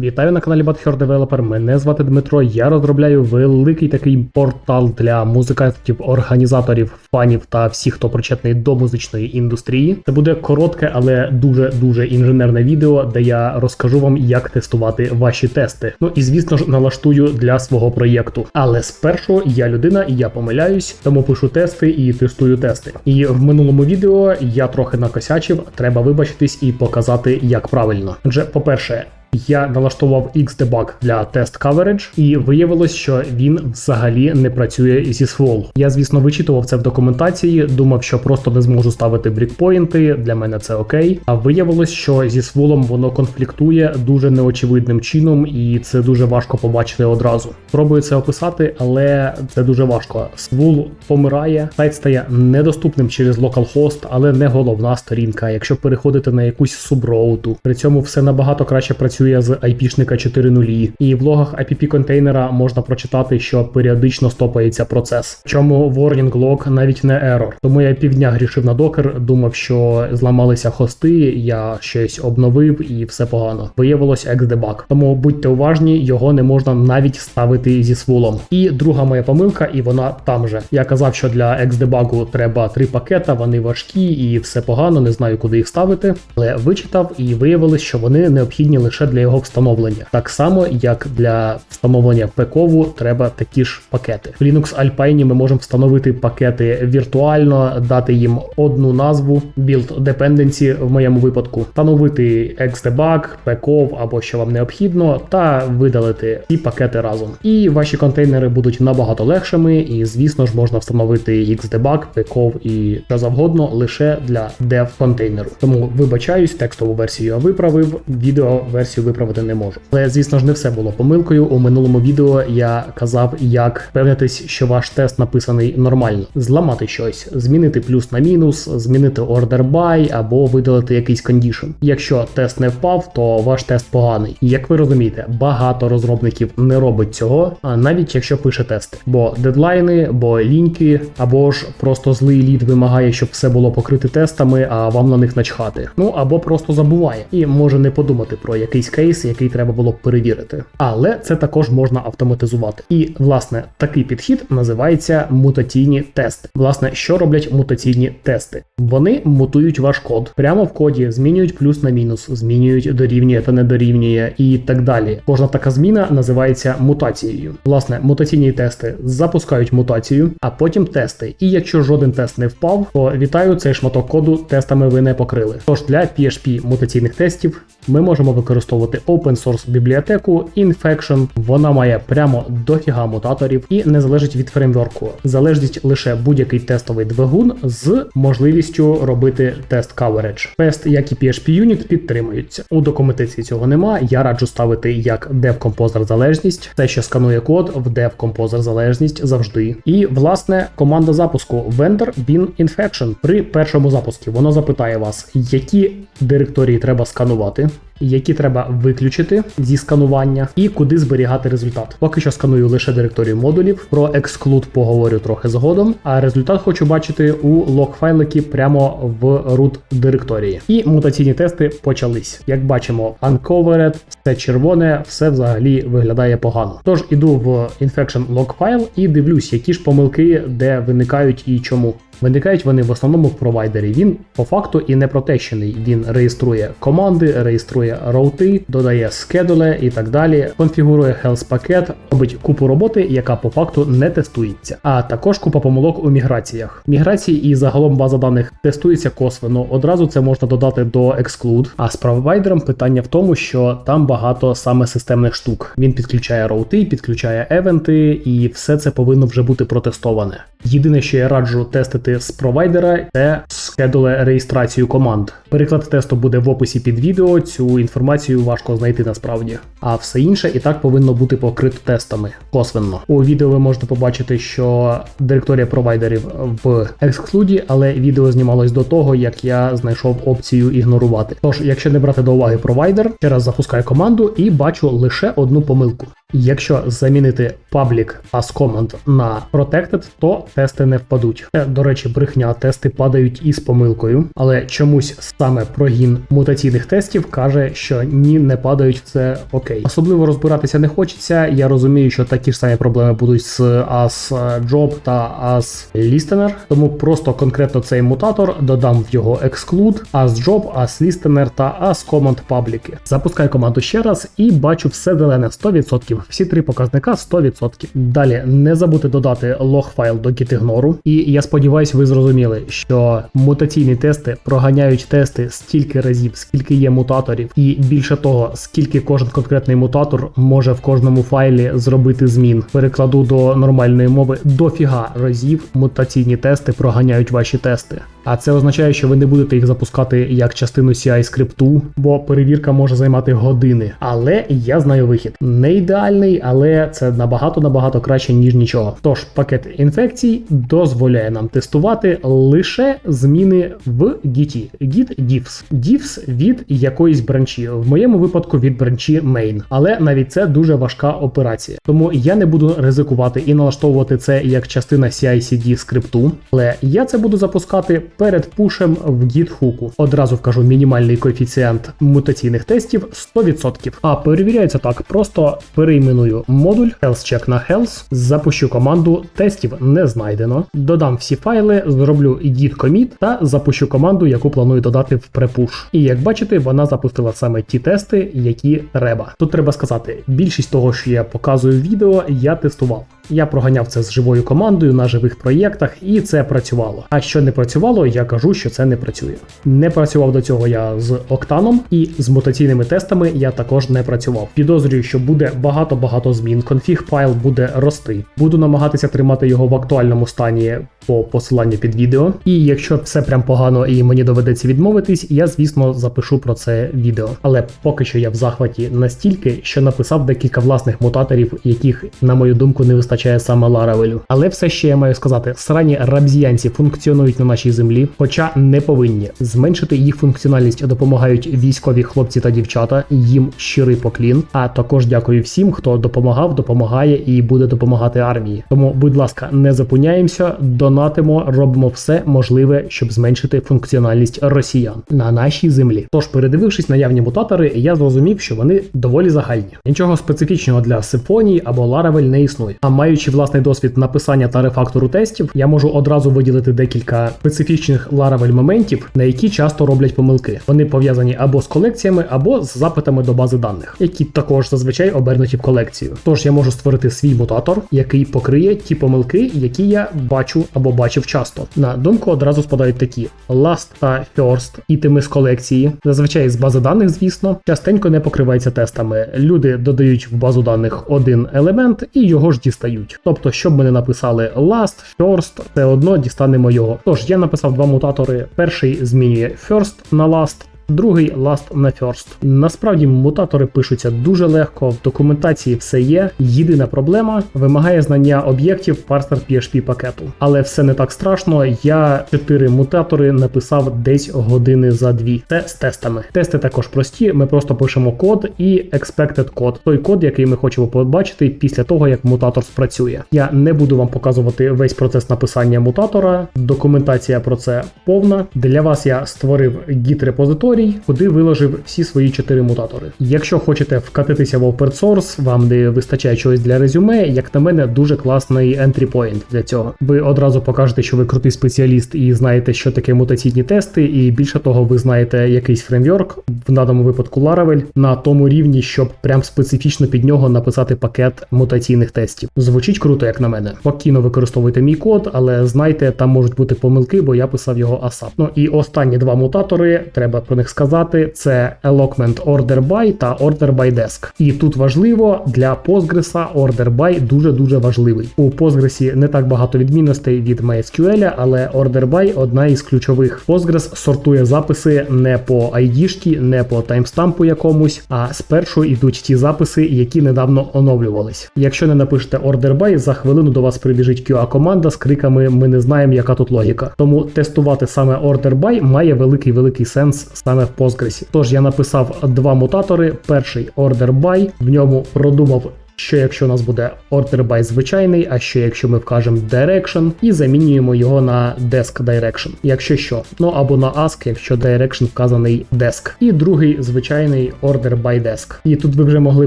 Вітаю на каналі Badher Developer. Мене звати Дмитро. Я розробляю великий такий портал для музикантів, організаторів, фанів та всіх, хто причетний до музичної індустрії. Це буде коротке, але дуже дуже інженерне відео, де я розкажу вам, як тестувати ваші тести. Ну і звісно ж налаштую для свого проєкту. Але спершу я людина і я помиляюсь, тому пишу тести і тестую тести. І в минулому відео я трохи накосячив. Треба вибачитись і показати, як правильно. Отже, по-перше. Я налаштував Xdebug для тест coverage, і виявилось, що він взагалі не працює зі свол. Я, звісно, вичитував це в документації, думав, що просто не зможу ставити брікпоінти. Для мене це окей. А виявилось, що зі сволом воно конфліктує дуже неочевидним чином, і це дуже важко побачити одразу. Пробую це описати, але це дуже важко. Свул помирає, сайт стає недоступним через localhost, але не головна сторінка. Якщо переходити на якусь суброуту, при цьому все набагато краще працює з IP-шника 4.0. І в логах IPP контейнера можна прочитати, що періодично стопається процес. Чому warning log навіть не error. Тому я півдня грішив на докер, думав, що зламалися хости, я щось обновив і все погано. Виявилось Xdebug. Тому будьте уважні, його не можна навіть ставити зі свулом. І друга моя помилка, і вона там же. Я казав, що для Xdebug треба три пакета, вони важкі і все погано, не знаю, куди їх ставити. Але вичитав і виявилось, що вони необхідні лише для його встановлення. Так само, як для встановлення пекову треба такі ж пакети. В Linux Alpine ми можемо встановити пакети віртуально, дати їм одну назву, build dependency в моєму випадку, встановити Xdebug, pekov або що вам необхідно, та видалити ці пакети разом. І ваші контейнери будуть набагато легшими, і звісно ж можна встановити Xdebug, pekov і що завгодно лише для dev контейнеру. Тому вибачаюсь, текстову версію я виправив, відео версію виправити не можу. Але звісно ж не все було помилкою. У минулому відео я казав, як впевнитись, що ваш тест написаний нормально, зламати щось, змінити плюс на мінус, змінити order by або видалити якийсь кондішн. Якщо тест не впав, то ваш тест поганий. Як ви розумієте, багато розробників не робить цього, а навіть якщо пише тести, бо дедлайни, бо ліньки, або ж просто злий лід вимагає, щоб все було покрите тестами, а вам на них начхати. Ну або просто забуває і може не подумати про якийсь кейс, який треба було перевірити. Але це також можна автоматизувати. І власне такий підхід називається мутаційні тести. Власне, що роблять мутаційні тести? Вони мутують ваш код прямо в коді, змінюють плюс на мінус, змінюють дорівнює та не дорівнює і так далі. Кожна така зміна називається мутацією. Власне, мутаційні тести запускають мутацію, а потім тести. І якщо жоден тест не впав, то вітаю цей шматок коду тестами ви не покрили. Тож для PHP мутаційних тестів ми можемо використовувати open source бібліотеку Infection. Вона має прямо дофіга мутаторів і не залежить від фреймворку. Залежить лише будь-який тестовий двигун з можливістю робити тест coverage. Тест, як і PHP Unit, підтримуються. У документації цього нема. Я раджу ставити як dev composer залежність, те, що сканує код в dev composer залежність завжди. І власне команда запуску vendor bin infection при першому запуску воно запитає вас, які директорії треба сканувати які треба виключити зі сканування, і куди зберігати результат. Поки що сканую лише директорію модулів. Про exclude поговорю трохи згодом. А результат хочу бачити у лог-файлики прямо в root директорії. І мутаційні тести почались. Як бачимо, uncovered, все червоне, все взагалі виглядає погано. Тож іду в infection log файл і дивлюсь, які ж помилки, де виникають і чому. Виникають вони в основному в провайдері. Він по факту і не протещений. Він реєструє команди, реєструє роути, додає скедуле і так далі. Конфігурує health пакет, робить купу роботи, яка по факту не тестується. А також купа помилок у міграціях. Міграції і загалом база даних тестується косвенно. Одразу це можна додати до exclude. А з провайдером питання в тому, що там багато саме системних штук. Він підключає роути, підключає евенти, і все це повинно вже бути протестоване. Єдине, що я раджу тестити з провайдера, це скедуле реєстрацію команд. Переклад тесту буде в описі під відео. Цю інформацію важко знайти насправді. А все інше і так повинно бути покрито тестами косвенно. У відео ви можете побачити, що директорія провайдерів в ексклюді, але відео знімалось до того, як я знайшов опцію ігнорувати. Тож, якщо не брати до уваги провайдер, ще раз запускаю команду і бачу лише одну помилку. Якщо замінити public as command на protected, то тести не впадуть. Е, До речі, брехня, тести падають із помилкою, але чомусь саме прогін мутаційних тестів каже, що ні, не падають, це окей. Особливо розбиратися не хочеться. Я розумію, що такі ж самі проблеми будуть з as job та as listener, тому просто конкретно цей мутатор додам в його exclude, as job, as listener та as command public. Запускаю команду ще раз і бачу все зелене 100%. Всі три показника 100%. Далі не забудьте додати лог файл до gitignore. І я сподіваюся, ви зрозуміли, що мутаційні тести проганяють тести стільки разів, скільки є мутаторів, і більше того, скільки кожен конкретний мутатор може в кожному файлі зробити змін. Перекладу до нормальної мови дофіга разів мутаційні тести проганяють ваші тести. А це означає, що ви не будете їх запускати як частину CI скрипту, бо перевірка може займати години. Але я знаю вихід. Не ідеальний, але це набагато набагато краще, ніж нічого. Тож пакет інфекцій дозволяє нам тестувати лише зміни в Git. Git diffs. Diffs від якоїсь бранчі. В моєму випадку від бранчі main. Але навіть це дуже важка операція. Тому я не буду ризикувати і налаштовувати це як частина CI-CD скрипту. Але я це буду запускати перед пушем в git-хуку. Одразу вкажу мінімальний коефіцієнт мутаційних тестів 100%. А перевіряється так: просто перейменую модуль health check на health, запущу команду тестів не знайдено, додам всі файли, зроблю git commit та запущу команду, яку планую додати в prepush. І як бачите, вона запустила саме ті тести, які треба. Тут треба сказати, більшість того, що я показую в відео, я тестував. Я проганяв це з живою командою на живих проєктах, і це працювало. А що не працювало, я кажу, що це не працює. Не працював до цього я з Октаном, і з мутаційними тестами я також не працював. Підозрюю, що буде багато-багато змін. Конфіг файл буде рости. Буду намагатися тримати його в актуальному стані по посиланню під відео. І якщо все прям погано і мені доведеться відмовитись, я звісно запишу про це відео. Але поки що я в захваті настільки, що написав декілька власних мутаторів, яких, на мою думку, не вистачає саме Laravel. Але все ще я маю сказати, срані рабзіянці функціонують на нашій землі, хоча не повинні. Зменшити їх функціональність допомагають військові хлопці та дівчата. Їм щирий поклін. А також дякую всім, хто допомагав, допомагає і буде допомагати армії. Тому, будь ласка, не зупиняємося, донатимо, робимо все можливе, щоб зменшити функціональність росіян на нашій землі. Тож, передивившись наявні мутатори, я зрозумів, що вони доволі загальні. Нічого специфічного для Symfony або Laravel не існує. А маючи власний досвід написання та рефактору тестів, я можу одразу виділити декілька специфічних Laravel моментів, на які часто роблять помилки. Вони пов'язані або з колекціями, або з запитами до бази даних, які також зазвичай обернуті в колекцію. Тож я можу створити свій мутатор, який покриє ті помилки, які я бачу або бачив часто. На думку одразу спадають такі: last та first ітеми з колекції, зазвичай з бази даних, звісно, частенько не покривається тестами. Люди додають в базу даних один елемент і його ж дістають. Тобто, щоб ми не написали last, first, все одно дістанемо його. Тож я написав два мутатори. Перший змінює first на last. Другий last на first. Насправді мутатори пишуться дуже легко, в документації все є. Єдина проблема вимагає знання об'єктів парсер PHP пакету. Але все не так страшно. Я чотири мутатори написав десь години за дві. Це з тестами. Тести також прості. Ми просто пишемо код і expected код. Той код, який ми хочемо побачити після того, як мутатор спрацює. Я не буду вам показувати весь процес написання мутатора. Документація про це повна. Для вас я створив git репозиторій куди виложив всі свої чотири мутатори. Якщо хочете вкатитися в open source, вам не вистачає чогось для резюме, як на мене, дуже класний entry point для цього. Ви одразу покажете, що ви крутий спеціаліст і знаєте, що таке мутаційні тести, і більше того, ви знаєте якийсь фреймворк, в даному випадку Laravel, на тому рівні, щоб прям специфічно під нього написати пакет мутаційних тестів. Звучить круто, як на мене. Спокійно використовуйте мій код, але знайте, там можуть бути помилки, бо я писав його ASAP. Ну і останні два мутатори, треба про них сказати, це Eloquent Order By та Order by Desk. І тут важливо для Postgres Order By дуже-дуже важливий. У Postgres не так багато відмінностей від MySQL, але Order By одна із ключових. Postgres сортує записи не по ID, не по таймстампу якомусь, а спершу йдуть ті записи, які недавно оновлювались. Якщо не напишете Order By, за хвилину до вас прибіжить QA-команда з криками Ми не знаємо, яка тут логіка. Тому тестувати саме Order By має великий великий сенс саме в Postgres. Тож я написав два мутатори. Перший Order By, в ньому продумав що якщо у нас буде order by звичайний, а що якщо ми вкажемо direction і замінюємо його на desk direction, якщо що. Ну або на ask, якщо direction вказаний desk. І другий звичайний order by desk. І тут ви вже могли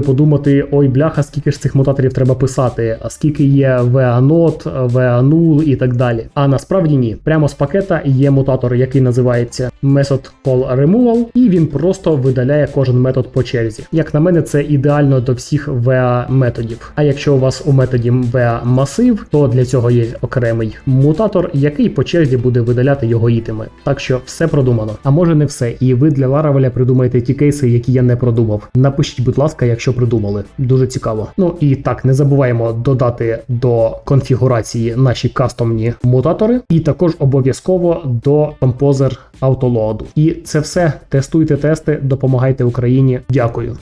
подумати: ой, бляха, скільки ж цих мутаторів треба писати, а скільки є VA-not, VA-null і так далі. А насправді ні. Прямо з пакета є мутатор, який називається method call removal, і він просто видаляє кожен метод по черзі. Як на мене, це ідеально до всіх VA методів. А якщо у вас у методі VA масив, то для цього є окремий мутатор, який по черзі буде видаляти його ітеми. Так що все продумано. А може не все, і ви для Laravel придумаєте ті кейси, які я не продумав. Напишіть, будь ласка, якщо придумали. Дуже цікаво. Ну і так, не забуваємо додати до конфігурації наші кастомні мутатори, і також обов'язково до Composer автолоаду. І це все. Тестуйте тести, допомагайте Україні. Дякую.